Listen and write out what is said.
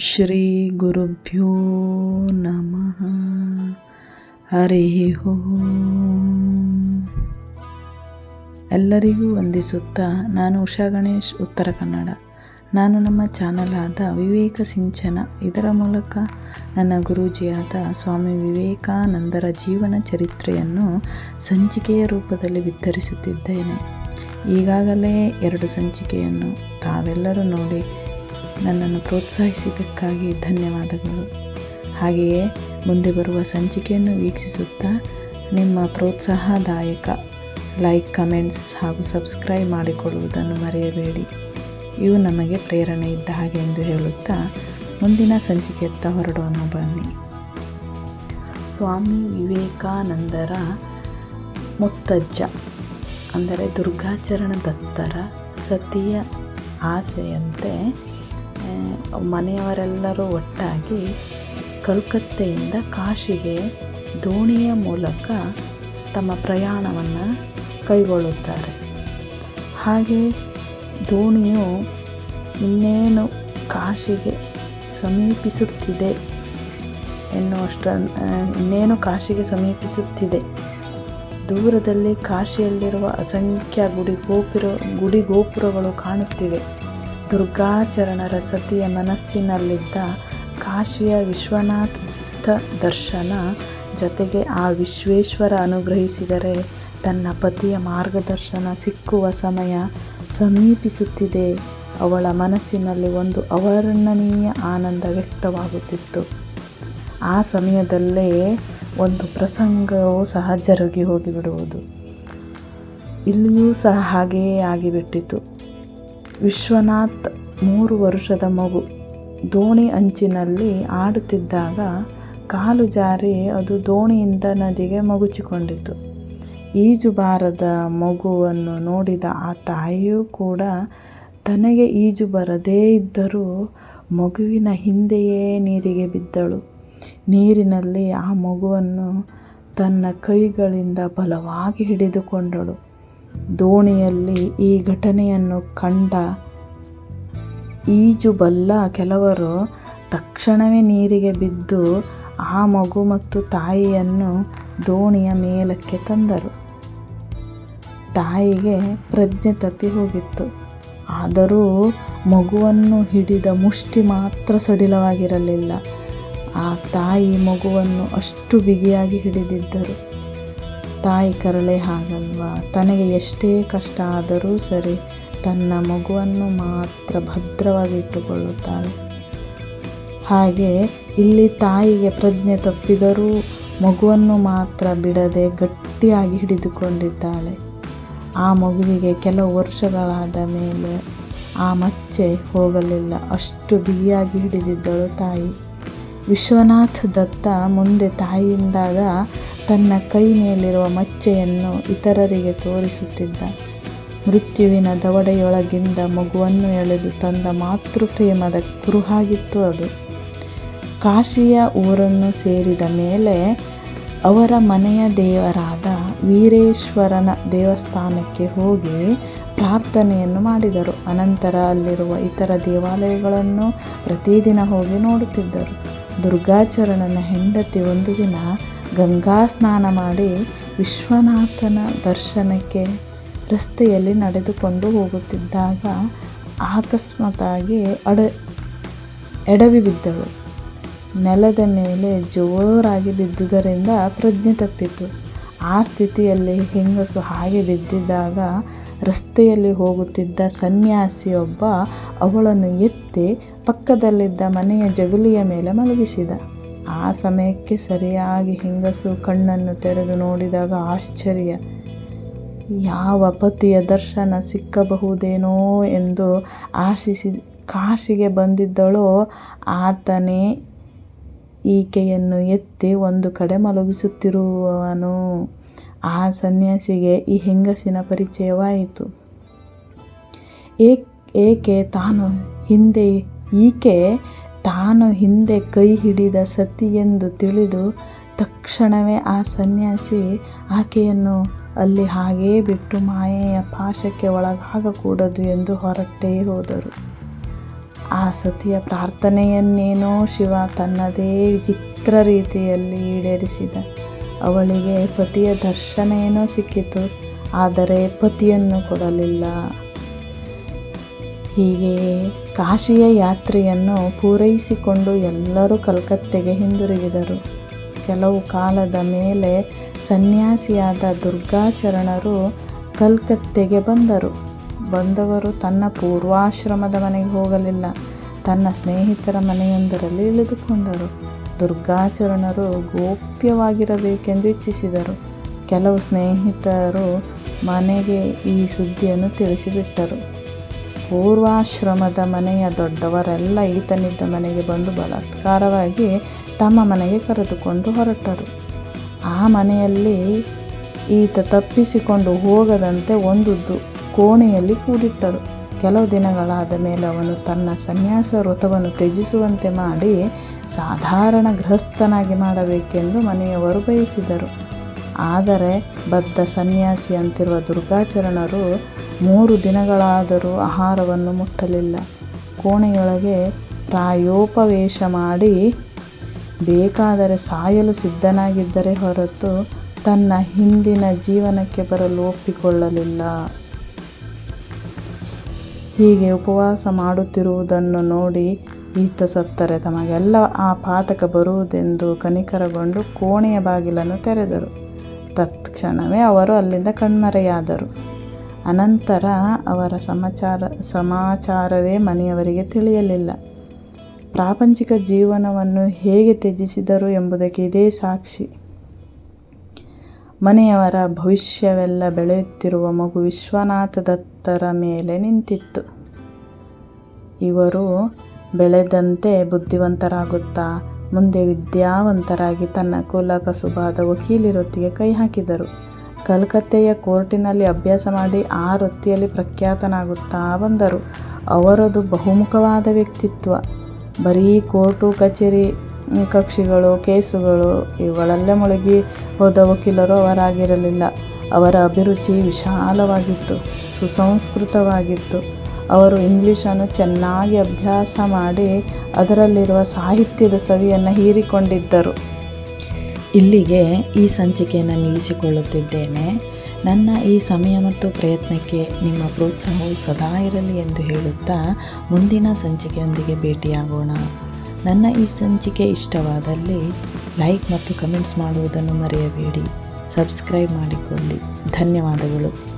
ಶ್ರೀ ಗುರುಭ್ಯೋ ನಮಃ. ಹರಿ ಓಂ ಎಲ್ಲರಿಗೂ ವಂದಿಸುತ್ತಾ ನಾನು ಉಷಾ ಗಣೇಶ್, ಉತ್ತರ ಕನ್ನಡ. ನಾನು ನಮ್ಮ ಚಾನಲ್ ಆದ ವಿವೇಕ ಸಿಂಚನ. ಇದರ ಮೂಲಕ ನನ್ನ ಗುರೂಜಿಯಾದ ಸ್ವಾಮಿ ವಿವೇಕಾನಂದರ ಜೀವನ ಚರಿತ್ರೆಯನ್ನು ಸಂಚಿಕೆಯ ರೂಪದಲ್ಲಿ ಬಿತ್ತರಿಸುತ್ತಿದ್ದೇನೆ. ಈಗಾಗಲೇ ಎರಡು ಸಂಚಿಕೆಯನ್ನು ತಾವೆಲ್ಲರೂ ನೋಡಿ ನನ್ನನ್ನು ಪ್ರೋತ್ಸಾಹಿಸಿದ್ದಕ್ಕಾಗಿ ಧನ್ಯವಾದಗಳು. ಹಾಗೆಯೇ ಮುಂದೆ ಬರುವ ಸಂಚಿಕೆಯನ್ನು ವೀಕ್ಷಿಸುತ್ತಾ ನಿಮ್ಮ ಪ್ರೋತ್ಸಾಹದಾಯಕ ಲೈಕ್, ಕಮೆಂಟ್ಸ್ ಹಾಗೂ ಸಬ್ಸ್ಕ್ರೈಬ್ ಮಾಡಿಕೊಳ್ಳುವುದನ್ನು ಮರೆಯಬೇಡಿ. ಇವು ನಮಗೆ ಪ್ರೇರಣೆ ಇದ್ದ ಹಾಗೆ ಎಂದು ಹೇಳುತ್ತಾ ಮುಂದಿನ ಸಂಚಿಕೆಯತ್ತ ಹೊರಡೋಣ ಬನ್ನಿ. ಸ್ವಾಮಿ ವಿವೇಕಾನಂದರ ಮುತ್ತಜ್ಜ, ಅಂದರೆ ದುರ್ಗಾಚರಣ ದತ್ತರ ಸತಿಯ ಆಸೆಯಂತೆ ಮನೆಯವರೆಲ್ಲರೂ ಒಟ್ಟಾಗಿ ಕಲ್ಕತ್ತೆಯಿಂದ ಕಾಶಿಗೆ ದೋಣಿಯ ಮೂಲಕ ತಮ್ಮ ಪ್ರಯಾಣವನ್ನು ಕೈಗೊಳ್ಳುತ್ತಾರೆ. ಹಾಗೆ ದೋಣಿಯು ಇನ್ನೇನು ಕಾಶಿಗೆ ಸಮೀಪಿಸುತ್ತಿದೆ ಎನ್ನುವಷ್ಟ, ಇನ್ನೇನು ಕಾಶಿಗೆ ಸಮೀಪಿಸುತ್ತಿದೆ. ದೂರದಲ್ಲಿ ಕಾಶಿಯಲ್ಲಿರುವ ಅಸಂಖ್ಯ ಗುಡಿ ಗೋಪುರ, ಗುಡಿ ಗೋಪುರಗಳು ಕಾಣುತ್ತಿವೆ. ದುರ್ಗಾಚರಣರ ಸತಿಯ ಮನಸ್ಸಿನಲ್ಲಿದ್ದ ಕಾಶಿಯ ವಿಶ್ವನಾಥ ದರ್ಶನ ಜೊತೆಗೆ ಆ ವಿಶ್ವೇಶ್ವರ ಅನುಗ್ರಹಿಸಿದರೆ ತನ್ನ ಪತಿಯ ಮಾರ್ಗದರ್ಶನ ಸಿಕ್ಕುವ ಸಮಯ ಸಮೀಪಿಸುತ್ತಿದೆ. ಅವಳ ಮನಸ್ಸಿನಲ್ಲಿ ಒಂದು ಅವರ್ಣನೀಯ ಆನಂದ ವ್ಯಕ್ತವಾಗುತ್ತಿತ್ತು. ಆ ಸಮಯದಲ್ಲೇ ಒಂದು ಪ್ರಸಂಗವು ಸಹ ಜರುಗಿ ಹೋಗಿಬಿಡುವುದು. ಇಲ್ಲಿಯೂ ಸಹ ಹಾಗೆಯೇ ಆಗಿಬಿಟ್ಟಿತು. ವಿಶ್ವನಾಥ್ ಮೂರು ವರ್ಷದ ಮಗು. ದೋಣಿ ಅಂಚಿನಲ್ಲಿ ಆಡುತ್ತಿದ್ದಾಗ ಕಾಲು ಜಾರಿ ಅದು ದೋಣಿಯಿಂದ ನದಿಗೆ ಮಗುಚಿಕೊಂಡಿತು ಈಜು ಬಾರದ ಮಗುವನ್ನು ನೋಡಿದ ಆ ತಾಯಿಯೂ ಕೂಡ ತನಗೆ ಈಜು ಬರದೇ ಇದ್ದರೂ ಮಗುವಿನ ಹಿಂದೆಯೇ ನೀರಿಗೆ ಬಿದ್ದಳು. ನೀರಿನಲ್ಲಿ ಆ ಮಗುವನ್ನು ತನ್ನ ಕೈಗಳಿಂದ ಬಲವಾಗಿ ಹಿಡಿದುಕೊಂಡಳು. ದೋಣಿಯಲ್ಲಿ ಈ ಘಟನೆಯನ್ನು ಕಂಡ ಈಜು ಬಲ್ಲ ಕೆಲವರು ತಕ್ಷಣವೇ ನೀರಿಗೆ ಬಿದ್ದು ಆ ಮಗು ಮತ್ತು ತಾಯಿಯನ್ನು ದೋಣಿಯ ಮೇಲಕ್ಕೆ ತಂದರು. ತಾಯಿಗೆ ಪ್ರಜ್ಞೆ ತಪ್ಪಿ ಹೋಗಿತ್ತು. ಆದರೂ ಮಗುವನ್ನು ಹಿಡಿದ ಮುಷ್ಟಿ ಮಾತ್ರ ಸಡಿಲವಾಗಿರಲಿಲ್ಲ. ಆ ತಾಯಿ ಮಗುವನ್ನು ಅಷ್ಟು ಬಿಗಿಯಾಗಿ ಹಿಡಿದಿದ್ದರು. ತಾಯಿ ಕರಳೆ ಹಾಗಲ್ವಾ? ತನಗೆ ಎಷ್ಟೇ ಕಷ್ಟ ಆದರೂ ಸರಿ ತನ್ನ ಮಗುವನ್ನು ಮಾತ್ರ ಭದ್ರವಾಗಿ ಇಟ್ಟುಕೊಳ್ಳುತ್ತಾಳೆ ಹಾಗೆ ಇಲ್ಲಿ ತಾಯಿಗೆ ಪ್ರಜ್ಞೆ ತಪ್ಪಿದರೂ ಮಗುವನ್ನು ಮಾತ್ರ ಬಿಡದೆ ಗಟ್ಟಿಯಾಗಿ ಹಿಡಿದುಕೊಂಡಿದ್ದಾಳೆ. ಆ ಮಗುವಿಗೆ ಕೆಲವು ವರ್ಷಗಳಾದ ಮೇಲೆ ಆ ಮಚ್ಚೆ ಹೋಗಲಿಲ್ಲ. ಅಷ್ಟು ಬಿಗಿಯಾಗಿ ಹಿಡಿದಿದ್ದಳು ತಾಯಿ. ವಿಶ್ವನಾಥ್ ದತ್ತ ಮುಂದೆ ತಾಯಿಯಿಂದಾಗ ತನ್ನ ಕೈ ಮೇಲಿರುವ ಮಚ್ಚೆಯನ್ನು ಇತರರಿಗೆ ತೋರಿಸುತ್ತಿದ್ದ. ಮೃತ್ಯುವಿನ ದವಡೆಯೊಳಗಿಂದ ಮಗುವನ್ನು ಎಳೆದು ತಂದ ಮಾತೃಪ್ರೇಮದ ಕುರುಹಾಗಿತ್ತು ಅದು. ಕಾಶಿಯ ಊರನ್ನು ಸೇರಿದ ಮೇಲೆ ಅವರ ಮನೆಯ ದೇವರಾದ ವೀರೇಶ್ವರನ ದೇವಸ್ಥಾನಕ್ಕೆ ಹೋಗಿ ಪ್ರಾರ್ಥನೆಯನ್ನು ಮಾಡಿದರು. ಅನಂತರ ಅಲ್ಲಿರುವ ಇತರ ದೇವಾಲಯಗಳನ್ನು ಪ್ರತಿದಿನ ಹೋಗಿ ನೋಡುತ್ತಿದ್ದರು. ದುರ್ಗಾಚರಣನ ಹೆಂಡತಿ ಒಂದು ದಿನ ಗಂಗಾ ಸ್ನಾನ ಮಾಡಿ ವಿಶ್ವನಾಥನ ದರ್ಶನಕ್ಕೆ ರಸ್ತೆಯಲ್ಲಿ ನಡೆದುಕೊಂಡು ಹೋಗುತ್ತಿದ್ದಾಗ ಆಕಸ್ಮಾತಾಗಿ ಅಡ, ಎಡವಿ ಬಿದ್ದಳು. ನೆಲದ ಮೇಲೆ ಜೋರಾಗಿ ಬಿದ್ದುದರಿಂದ ಪ್ರಜ್ಞೆ ತಪ್ಪಿತು. ಆ ಸ್ಥಿತಿಯಲ್ಲಿ ಹೆಂಗಸು ಹಾಗೆ ಬಿದ್ದಿದ್ದಾಗ ರಸ್ತೆಯಲ್ಲಿ ಹೋಗುತ್ತಿದ್ದ ಸನ್ಯಾಸಿಯೊಬ್ಬ ಅವಳನ್ನು ಎತ್ತಿ ಪಕ್ಕದಲ್ಲಿದ್ದ ಮನೆಯ ಜಗುಲಿಯ ಮೇಲೆ ಮಲಗಿಸಿದ. ಆ ಸಮಯಕ್ಕೆ ಸರಿಯಾಗಿ ಹೆಂಗಸು ಕಣ್ಣನ್ನು ತೆರೆದು ನೋಡಿದಾಗ ಆಶ್ಚರ್ಯ. ಯಾವ ಪತಿಯ ದರ್ಶನ ಸಿಕ್ಕಬಹುದೇನೋ ಎಂದು ಆಶಿಸಿ, ಕಾಶಿಗೆ ಬಂದಿದ್ದಳೋ. ಆತನೇ ಈಕೆಯನ್ನು ಎತ್ತಿ ಒಂದು ಕಡೆ ಮಲಗಿಸುತ್ತಿರುವವನು. ಆ ಸನ್ಯಾಸಿಗೆ ಈ ಹೆಂಗಸಿನ ಪರಿಚಯವಾಯಿತು. ಏಕೆ ತಾನು ಹಿಂದೆ ಈಕೆ ತಾನು ಹಿಂದೆ ಕೈ ಹಿಡಿದ ಸತಿ ಎಂದು ತಿಳಿದು ತಕ್ಷಣವೇ ಆ ಸನ್ಯಾಸಿ ಆಕೆಯನ್ನು ಅಲ್ಲಿ ಹಾಗೇ ಬಿಟ್ಟು ಮಾಯೆಯ ಪಾಶಕ್ಕೆ ಒಳಗಾಗಕೂಡದು ಎಂದು ಹೊರಟೇ ಹೋದರು. ಆ ಸತಿಯ ಪ್ರಾರ್ಥನೆಯನ್ನೇನೋ ಶಿವ ತನ್ನದೇ ವಿಚಿತ್ರ ರೀತಿಯಲ್ಲಿ ಈಡೇರಿಸಿದ. ಅವಳಿಗೆ ಪತಿಯ ದರ್ಶನ ಏನೋ ಸಿಕ್ಕಿತು, ಆದರೆ ಪತಿಯನ್ನು ಕೊಡಲಿಲ್ಲ. ಹೀಗೆ ಕಾಶಿಯ ಯಾತ್ರೆಯನ್ನು ಪೂರೈಸಿಕೊಂಡು ಎಲ್ಲರೂ ಕಲ್ಕತ್ತೆಗೆ ಹಿಂದಿರುಗಿದರು. ಕೆಲವು ಕಾಲದ ಮೇಲೆ ಸನ್ಯಾಸಿಯಾದ ದುರ್ಗಾಚರಣರು ಕಲ್ಕತ್ತೆಗೆ ಬಂದರು. ಬಂದವರು ತನ್ನ ಪೂರ್ವಾಶ್ರಮದ ಮನೆಗೆ ಹೋಗಲಿಲ್ಲ. ತನ್ನ ಸ್ನೇಹಿತರ ಮನೆಯೊಂದರಲ್ಲಿ ಇಳಿದುಕೊಂಡರು. ದುರ್ಗಾಚರಣರು ಗೋಪ್ಯವಾಗಿರಬೇಕೆಂದು ಇಚ್ಛಿಸಿದರು. ಕೆಲವು ಸ್ನೇಹಿತರು ಮನೆಗೆ ಈ ಸುದ್ದಿಯನ್ನು ತಿಳಿಸಿಬಿಟ್ಟರು. ಪೂರ್ವಾಶ್ರಮದ ಮನೆಯ ದೊಡ್ಡವರೆಲ್ಲ ಈತನಿದ್ದ ಮನೆಗೆ ಬಂದು ಬಲಾತ್ಕಾರವಾಗಿ ತಮ್ಮ ಮನೆಗೆ ಕರೆದುಕೊಂಡು ಹೊರಟರು. ಆ ಮನೆಯಲ್ಲಿ ಈತ ತಪ್ಪಿಸಿಕೊಂಡು ಹೋಗದಂತೆ ಒಂದು ಕೋಣೆಯಲ್ಲಿ ಕೂಡಿಟ್ಟರು. ಕೆಲವು ದಿನಗಳಾದ ಮೇಲೆ ಅವನು ತನ್ನ ಸನ್ಯಾಸ ವ್ರತವನ್ನು ತ್ಯಜಿಸುವಂತೆ ಮಾಡಿ ಸಾಧಾರಣ ಗೃಹಸ್ಥನಾಗಿ ಮಾಡಬೇಕೆಂದು ಮನೆಯವರು ಬಯಸಿದರು. ಆದರೆ ಬದ್ಧ ಸನ್ಯಾಸಿ ಅಂತಿರುವ ದುರ್ಗಾಚರಣರು ಮೂರು ದಿನಗಳಾದರೂ ಆಹಾರವನ್ನು ಮುಟ್ಟಲಿಲ್ಲ. ಕೋಣೆಯೊಳಗೆ ಪ್ರಾಯೋಪವೇಶ ಮಾಡಿ ಬೇಕಾದರೆ ಸಾಯಲು ಸಿದ್ಧನಾಗಿದ್ದರೆ ಹೊರತು ತನ್ನ ಹಿಂದಿನ ಜೀವನಕ್ಕೆ ಬರಲು ಒಪ್ಪಿಕೊಳ್ಳಲಿಲ್ಲ. ಹೀಗೆ ಉಪವಾಸ ಮಾಡುತ್ತಿರುವುದನ್ನು ನೋಡಿ ಈತ ಸತ್ತರೆ. ತಮಗೆಲ್ಲ ಆ ಪಾತಕ ಬರುವುದೆಂದು ಕನಿಕರಗೊಂಡು ಕೋಣೆಯ ಬಾಗಿಲನ್ನು ತೆರೆದರು. ತತ್ಕ್ಷಣವೇ ಅವರು ಅಲ್ಲಿಂದ ಕಣ್ಮರೆಯಾದರು. ಅನಂತರ ಅವರ ಸಮಾಚಾರ, ಸಮಾಚಾರವೇ ಮನೆಯವರಿಗೆ ತಿಳಿಯಲಿಲ್ಲ. ಪ್ರಾಪಂಚಿಕ ಜೀವನವನ್ನು ಹೇಗೆ ತ್ಯಜಿಸಿದರು ಎಂಬುದಕ್ಕೆ ಇದೇ ಸಾಕ್ಷಿ. ಮನೆಯವರ ಭವಿಷ್ಯವೆಲ್ಲ ಬೆಳೆಯುತ್ತಿರುವ ಮಗು ವಿಶ್ವನಾಥ ದತ್ತರ ಮೇಲೆ ನಿಂತಿತ್ತು. ಇವರು ಬೆಳೆದಂತೆ ಬುದ್ಧಿವಂತರಾಗುತ್ತಾ, ಮುಂದೆ ವಿದ್ಯಾವಂತರಾಗಿ ತನ್ನ ಕುಲ ಕಸುಬಾದ ವಕೀಲಿ ವೃತ್ತಿಗೆ ಕೈ ಹಾಕಿದರು. ಕಲ್ಕತ್ತೆಯ ಕೋರ್ಟಿನಲ್ಲಿ ಅಭ್ಯಾಸ ಮಾಡಿ ಆ ವೃತ್ತಿಯಲ್ಲಿ ಪ್ರಖ್ಯಾತನಾಗುತ್ತಾ ಬಂದರು. ಅವರದು ಬಹುಮುಖವಾದ ವ್ಯಕ್ತಿತ್ವ. ಬರೀ ಕೋರ್ಟು, ಕಚೇರಿ, ಕಕ್ಷಿಗಳು, ಕೇಸುಗಳು ಇವುಗಳಲ್ಲೇ ಮುಳುಗಿ ಹೋದ ವಕೀಲರು ಅವರಾಗಿರಲಿಲ್ಲ. ಅವರ ಅಭಿರುಚಿ ವಿಶಾಲವಾಗಿತ್ತು, ಸುಸಂಸ್ಕೃತವಾಗಿತ್ತು. ಅವರು ಇಂಗ್ಲೀಷನ್ನು ಚೆನ್ನಾಗಿ ಅಭ್ಯಾಸ ಮಾಡಿ ಅದರಲ್ಲಿರುವ ಸಾಹಿತ್ಯದ ಸವಿಯನ್ನು ಹೀರಿಕೊಂಡಿದ್ದರು. ಇಲ್ಲಿಗೆ ಈ ಸಂಚಿಕೆಯನ್ನು ನಿಲ್ಲಿಸಿಕೊಳ್ಳುತ್ತಿದ್ದೇನೆ. ನನ್ನ ಈ ಸಮಯ ಮತ್ತು ಪ್ರಯತ್ನಕ್ಕೆ ನಿಮ್ಮ ಪ್ರೋತ್ಸಾಹವು ಸದಾ ಇರಲಿ ಎಂದು ಹೇಳುತ್ತಾ ಮುಂದಿನ ಸಂಚಿಕೆಯೊಂದಿಗೆ ಭೇಟಿಯಾಗೋಣ. ನನ್ನ ಈ ಸಂಚಿಕೆ ಇಷ್ಟವಾದಲ್ಲಿ ಲೈಕ್ ಮತ್ತು ಕಮೆಂಟ್ಸ್ ಮಾಡುವುದನ್ನು ಮರೆಯಬೇಡಿ. ಸಬ್ಸ್ಕ್ರೈಬ್ ಮಾಡಿಕೊಳ್ಳಿ. ಧನ್ಯವಾದಗಳು.